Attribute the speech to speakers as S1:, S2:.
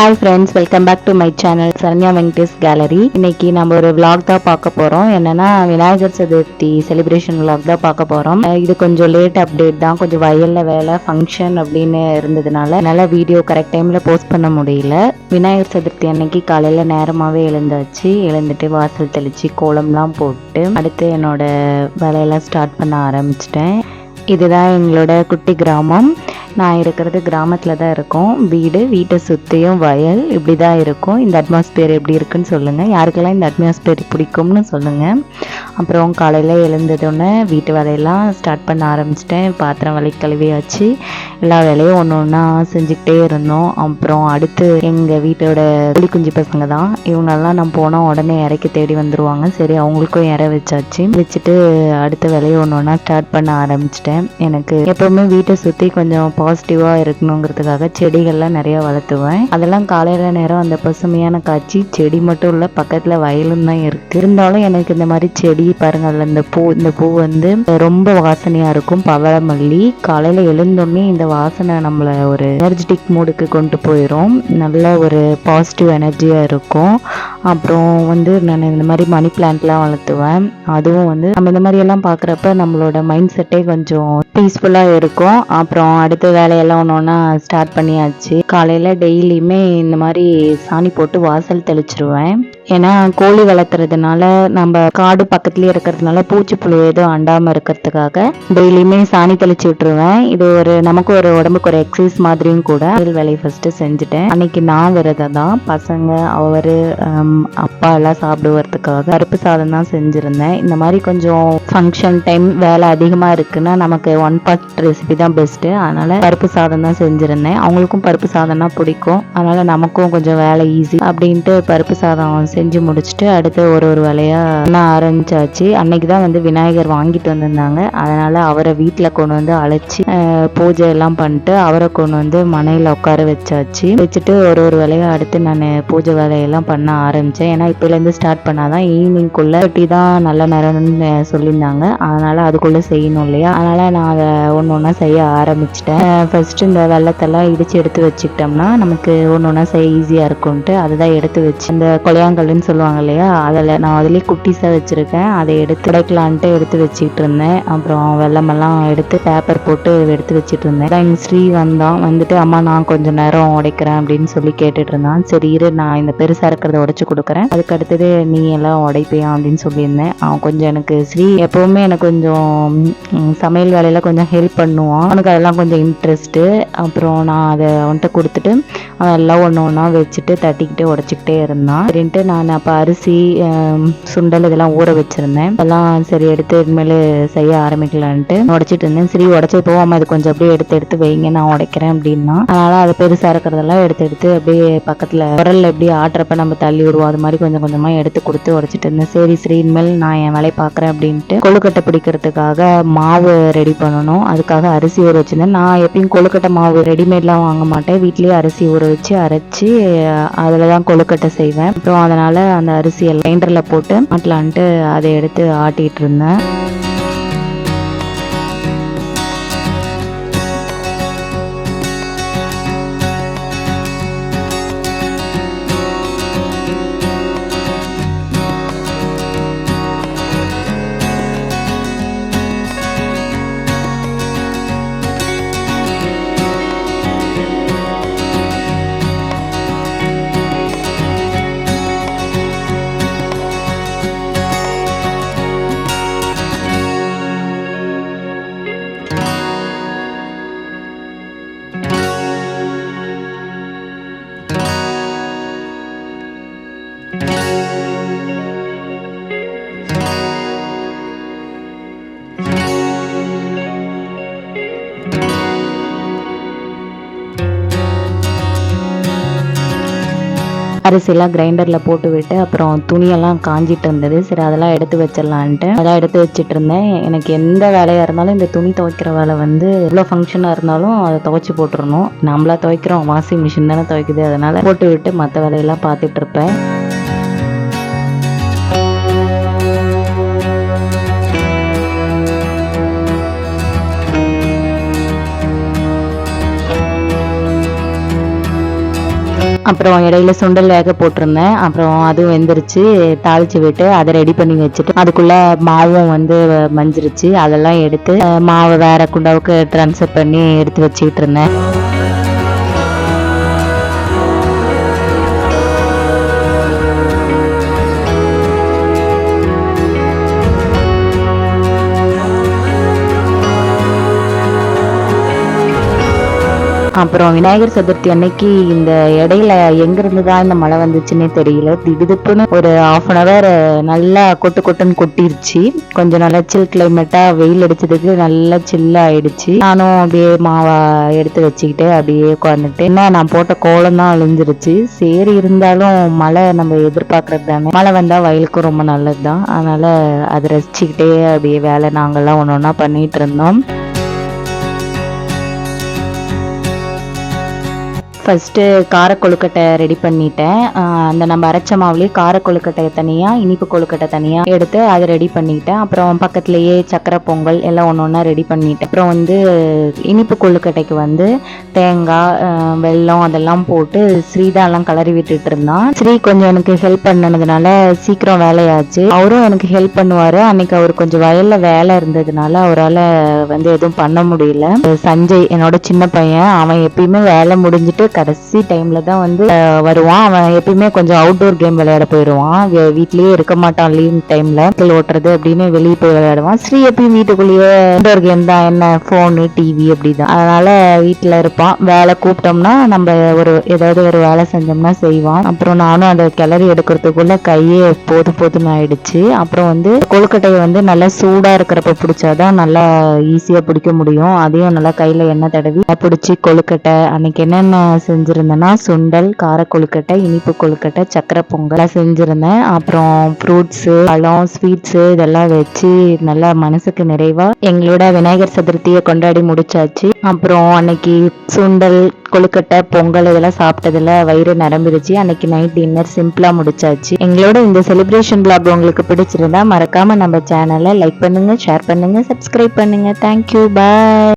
S1: Hi friends welcome back to my channel Saranya Venkatesh gallery இன்னைக்கு நம்ம ஒரு vlog தான் பார்க்க போகிறோம் என்னன்னா விநாயகர் சதுர்த்தி செலிப்ரேஷன் விளாக் தான் பார்க்க போகிறோம் இது கொஞ்சம் லேட் அப்டேட் தான். கொஞ்சம் வயலில் வேலை ஃபங்க்ஷன் அப்படின்னு இருந்ததுனால என்னால் வீடியோ கரெக்ட் டைமில் போஸ்ட் பண்ண முடியல. விநாயகர் சதுர்த்தி அன்னைக்கு காலையில் நேரமாகவே எழுந்தாச்சு. எழுந்துட்டு வாசல் தெளித்து கோலம்லாம் போட்டு அடுத்து என்னோட வேலையெல்லாம் ஸ்டார்ட் பண்ண ஆரம்பிச்சிட்டேன். இதுதான் எங்களோட குட்டி கிராமம். நான் இருக்கிறது கிராமத்தில் தான் இருக்கோம். வீடு வீட்டை சுற்றியும் வயல் இப்படி தான் இருக்கும். இந்த அட்மாஸ்பியர் எப்படி இருக்குன்னு சொல்லுங்கள் யாருக்கெல்லாம் இந்த அட்மாஸ்பியர் பிடிக்கும்னு சொல்லுங்கள் அப்புறம் காலையில் எழுந்ததுடனே வீட்டு வேலையெல்லாம் ஸ்டார்ட் பண்ண ஆரம்பிச்சிட்டேன். பாத்திரம் விலை கழுவியாச்சு. எல்லா வேலையும் ஒன்று ஒன்றா செஞ்சுக்கிட்டே இருந்தோம். அப்புறம் அடுத்து எங்கள் வீட்டோட புலி குஞ்சு பசங்க தான். இவங்கெல்லாம் நான் போனால் உடனே இறக்கி தேடி வந்துடுவாங்க சரி அவங்களுக்கும் இற வச்சாச்சு. வச்சுட்டு அடுத்த வேலையை ஒன்று ஒன்றா ஸ்டார்ட் பண்ண ஆரம்பிச்சிட்டேன். எனக்கு எப்போவுமே வீட்டை சுற்றி கொஞ்சம் பாசிட்டிவாக இருக்கணுங்கிறதுக்காக செடிகள்லாம் நிறையா வளர்த்துவேன். அதெல்லாம் காலையில் நேரம் அந்த பசுமையான காட்சி. செடி மட்டும் இல்லை பக்கத்தில் வயலும் தான் இருக்குது இருந்தாலும் எனக்கு இந்த மாதிரி செடி பாருங்கள் அதில் இந்த பூ இந்த பூ வந்து ரொம்ப வாசனையாக இருக்கும். பவளமல்லி. காலையில் எழுந்தோடனே இந்த வாசனை நம்மளை ஒரு எனர்ஜெட்டிக் மூடுக்கு கொண்டு போயிடும் நல்ல ஒரு பாசிட்டிவ் எனர்ஜியாக இருக்கும். அப்புறம் வந்து நான் இந்த மாதிரி மணி பிளான்ட்லாம் வளர்த்துவேன். அதுவும் வந்து நம்ம இந்த மாதிரி எல்லாம் பார்க்குறப்ப நம்மளோட மைண்ட் செட்டே கொஞ்சம் பீஸ்ஃபுல்லாக இருக்கும். அப்புறம் அடுத்த வேலையெல்லாம் ஒன்று ஒன்றா ஸ்டார்ட் பண்ணியாச்சு. காலையில் டெய்லியுமே இந்த மாதிரி சாணி போட்டு வாசல் தெளிச்சிருவேன். ஏன்னா கோழி வளர்த்துறதுனால நம்ம காடு பக்கத்தில் பக்கத்துலேயே இருக்கிறதுனால பூச்சிப்புழு எதுவும் அண்டாமல் இருக்கிறதுக்காக டெய்லியுமே சாணி தெளிச்சு விட்டுருவேன். இது ஒரு நமக்கு ஒரு உடம்புக்கு ஒரு எக்ஸசைஸ் மாதிரியும் கூட முதல் வேலையை ஃபஸ்ட்டு செஞ்சுட்டேன். அன்னைக்கு நான் விரதம் தான். பசங்க அவர் அப்பா எல்லாம் சாப்பிடுவதுக்காக பருப்பு சாதம் தான் செஞ்சுருந்தேன். இந்த மாதிரி கொஞ்சம் ஃபங்க்ஷன் டைம் வேலை அதிகமாக இருக்குன்னா நமக்கு ஒன் பாட் ரெசிபி தான் பெஸ்ட்டு அதனால் பருப்பு சாதம் தான் செஞ்சுருந்தேன். அவங்களுக்கும் பருப்பு சாதம்னா பிடிக்கும். அதனால் நமக்கும் கொஞ்சம் வேலை ஈஸி அப்படின்ட்டு பருப்பு சாதம் செஞ்சு முடிச்சுட்டு அடுத்து ஒரு ஒரு வேலையாக பண்ண ஆரம்பிச்சாச்சு அன்னைக்கு தான் வந்து விநாயகர் வாங்கிட்டு வந்திருந்தாங்க. அதனால் அவரை வீட்டில் கொண்டு வந்து அழைச்சி பூஜை எல்லாம் பண்ணிட்டு அவரை கொண்டு வந்து மனையில் உட்கார வச்சாச்சு. வச்சுட்டு ஒரு ஒரு வேலையை அடுத்து நான் பூஜை வேலையெல்லாம் பண்ண ஆரம்பித்தேன் ஏன்னா இப்போலேருந்து ஸ்டார்ட் பண்ணாதான் ஈவினிங்குள்ளே டீ தான் நல்ல நேரம்னு சொல்லியிருந்தாங்க. அதனால் அதுக்குள்ளே செய்யணும் இல்லையா? அதனால் நான் அதை ஒன்று ஒன்றா செய்ய ஆரம்பிச்சிட்டேன். ஃபஸ்ட்டு இந்த வெள்ளத்தெல்லாம் இடித்து எடுத்து வச்சுக்கிட்டோம்னா நமக்கு ஒன்று ஒன்றா செய்ய ஈஸியாக இருக்கும்ன்ட்டு அதை தான் எடுத்து வச்சு இந்த கொலையாங்கல்லுன்னு சொல்லுவாங்க இல்லையா? அதில் நான் அதிலே குட்டிஸாக வச்சுருக்கேன். அதை எடுத்து கிடைக்கலான்ட்டு எடுத்து வச்சுக்கிட்டு இருந்தேன் அப்புறம் வெள்ளமெல்லாம் எடுத்து பேப்பர் போட்டு எடுத்து வச்சுட்டு இருந்தேன் எங்கள் ஸ்ரீ வந்தான். வந்துட்டு அம்மா நான் கொஞ்சம் நேரம் உடைக்கிறேன் அப்படின்னு சொல்லி கேட்டுட்டு இருந்தான் சரி இரு நான் இந்த பெருசாக இருக்கிறத உடைச்சு கொடுக்குறேன். அதுக்கு அடுத்தது நீ எல்லாம் உடைப்பியா? அப்படின்னு சொல்லியிருந்தேன். அவன் கொஞ்சம் எனக்கு ஸ்ரீ எப்போவுமே எனக்கு கொஞ்சம் சமையல் வேலையில் கொஞ்சம் ஹெல்ப் பண்ணுவான். அவனுக்கு அதெல்லாம் கொஞ்சம் இன்ட்ரெஸ்ட்டு அப்புறம் நான் அதை அவன்கிட்ட கொடுத்துட்டு அவன் எல்லாம் ஒன்று ஒன்றா வச்சுட்டு தட்டிக்கிட்டு உடச்சிக்கிட்டே இருந்தான். சரின்ட்டு நான் அப்போ அரிசி சுண்டல் இதெல்லாம் ஊற வச்சிருந்தேன் அதெல்லாம் சரி எடுத்து இனிமேல் செய்ய ஆரம்பிக்கலான்ட்டு உடச்சிட்டு இருந்தேன். சரி உடச்சி போகாமல் இது கொஞ்சம் அப்படியே எடுத்து எடுத்து வைங்க நான் உடைக்கிறேன் அப்படின்னா. அதனால் அது பெருசாக இருக்கிறதெல்லாம் எடுத்து எடுத்து அப்படியே பக்கத்தில் குரலில் எப்படி ஆட்டுறப்ப நம்ம தள்ளி விடுவோம் அது மாதிரி கொஞ்சம் கொஞ்சமாக எடுத்து கொடுத்து உடச்சிட்டு இருந்தேன். சரி சரி இனிமேல் நான் என் வேலையை பார்க்குறேன் அப்படின்ட்டு கொழுக்கட்டை பிடிக்கிறதுக்காக மாவு ரெடி பண்ணணும். அதுக்காக அரிசி ஊற வச்சிருந்தேன். நான் எப்பயும் கொழுக்கட்டை மாவு ரெடிமேட்லாம் வாங்க மாட்டேன். வீட்லேயே அரிசி ஊற வச்சு அரைச்சி அதில் தான் கொழுக்கட்டை செய்வேன். அப்புறம் அதனால் அந்த அரிசியை கிரைண்டரில் போட்டு மாட்டலான்ட்டு அதை எடுத்து ஆட்டிகிட்டு இருந்தேன். அரிசிலாம் கிரைண்டரில் போட்டு விட்டு அப்புறம் துணியெல்லாம் காஞ்சிட்டு இருந்தது. சரி அதெல்லாம் எடுத்து வச்சிடலான்ட்டு. அதெல்லாம் எடுத்து வச்சிட்டு இருந்தேன் எனக்கு எந்த வேலையாக இருந்தாலும் இந்த துணி துவைக்கிற வேலை வந்து எவ்வளோ ஃபங்க்ஷனாக இருந்தாலும் அதை துவைச்சி போட்டுருணும் நம்மளா துவைக்கிறோம். வாஷிங் மிஷின் தானே துவைக்குது. அதனால் போட்டு விட்டு மற்ற வேலையெல்லாம் பார்த்துட்டு இருப்பேன். அப்புறம் இடையில சுண்டல் வேக போட்டிருந்தேன். அப்புறம் அதுவும் வெந்துருச்சு. தாளிச்சு விட்டு அதை ரெடி பண்ணி வச்சுட்டு அதுக்குள்ள மாவும் வந்து மஞ்சிருச்சு. அதெல்லாம் எடுத்து மாவை வேற குண்டாவுக்கு ட்ரான்ஸ்ஃபர் பண்ணி எடுத்து வச்சுக்கிட்டு இருந்தேன். அப்புறம் விநாயகர் சதுர்த்தி அன்னைக்கு இந்த இடையில எங்கிருந்து தான் இந்த மழை வந்துச்சுன்னே தெரியல. திடுதுப்புன்னு ஒரு ஆஃப் அன் அவர் நல்லா கொட்டு கொட்டுன்னு கொட்டிருச்சு. கொஞ்சம் நல்லா சில் கிளைமேட்டா வெயில் அடிச்சதுக்கு நல்லா சில்லா ஆயிடுச்சு. நானும் அப்படியே மாவா எடுத்து வச்சுக்கிட்டு அப்படியே உட்காந்துட்டு என்ன நான் போட்ட கோலம் தான் அழிஞ்சிருச்சு. சரி இருந்தாலும் மழை நம்ம எதிர்பார்க்கறது தானே. மழை வந்தா வயலுக்கும் ரொம்ப நல்லது தான் அதனால அதை ரசிச்சுக்கிட்டே அப்படியே வேலை நாங்கள்லாம் ஒன்று ஒன்றா பண்ணிட்டு இருந்தோம். ஃபஸ்ட்டு கார கொழுக்கட்டை ரெடி பண்ணிட்டேன் அந்த நம்ம அரைச்ச மாவுலேயே கார கொழுக்கட்டையை தனியாக இனிப்பு கொழுக்கட்டை தனியாக எடுத்து அதை ரெடி பண்ணிட்டேன். அப்புறம் பக்கத்துலேயே சக்கரை பொங்கல் எல்லாம் ஒன்று ஒன்றா ரெடி பண்ணிட்டேன். அப்புறம் வந்து இனிப்பு கொழுக்கட்டைக்கு வந்து தேங்காய் வெல்லம் அதெல்லாம் போட்டு ஸ்ரீதான் எல்லாம் கிளறி விட்டுட்டு இருந்தான். ஸ்ரீ கொஞ்சம் எனக்கு ஹெல்ப் பண்ணனதுனால சீக்கிரம் வேலையாச்சு. அவரும் எனக்கு ஹெல்ப் பண்ணுவார். அன்னைக்கு அவர் கொஞ்சம் வயலில் வேலை இருந்ததுனால அவரால் வந்து எதுவும் பண்ண முடியல. சஞ்சய் என்னோட சின்ன பையன் அவன் எப்பயுமே வேலை முடிஞ்சிட்டு கடைசி டைம்ல தான் வந்து வருவான். அவன் எப்பயுமே கொஞ்சம் அவுட்டோர் கேம் விளையாட போயிடுவான். வீ- வீட்லயே இருக்க மாட்டான் லீவ் டைம்ல சைக்கிள் ஓட்டுறது அப்படின்னு வெளியே போய் விளையாடுவான். ஸ்ரீ எப்பயும் வீட்டுக்குள்ளேயே இன்டோர் கேம் தான். என்ன ஃபோனு டிவி அப்படிதான். அதனால வீட்டுல இருப்பான். வேலை கூப்பிட்டோம்னா நம்ம ஒரு ஏதாவது ஒரு வேலை செஞ்சோம்னா செய்வான். அப்புறம் நானும் அந்த கிளறி எடுக்கிறதுக்குள்ள கையே போது போதுன்னு ஆயிடுச்சு. அப்புறம் வந்து கொழுக்கட்டையை வந்து நல்லா சூடா இருக்கிறப்ப பிடிச்சாதான் நல்லா ஈஸியா பிடிக்க முடியும். அதையும் நல்லா கையில எண்ணெய் தடவி பிடிச்சி கொழுக்கட்டை அன்னைக்கு என்னென்ன செஞ்சுருந்தேன்னா சுண்டல் கார கொழுக்கட்டை இனிப்பு கொழுக்கட்டை சக்கரை பொங்கல் செஞ்சுருந்தேன். அப்புறம் ஃப்ரூட்ஸு பழம் ஸ்வீட்ஸு இதெல்லாம் வச்சு நல்லா மனசுக்கு நிறைவாக எங்களோட விநாயகர் சதுர்த்தியை கொண்டாடி முடிச்சாச்சு. அப்புறம் அன்னைக்கு சுண்டல் கொழுக்கட்டை பொங்கல் இதெல்லாம் சாப்பிட்டதுல வயிறு நிரம்பிடுச்சு. அன்னைக்கு நைட் டின்னர் சிம்பிளாக முடிச்சாச்சு. எங்களோட இந்த செலிப்ரேஷன் பிளாக் உங்களுக்கு பிடிச்சிருந்தா மறக்காம நம்ம சேனலை லைக் பண்ணுங்க ஷேர் பண்ணுங்க சப்ஸ்கிரைப் பண்ணுங்க. Thank you bye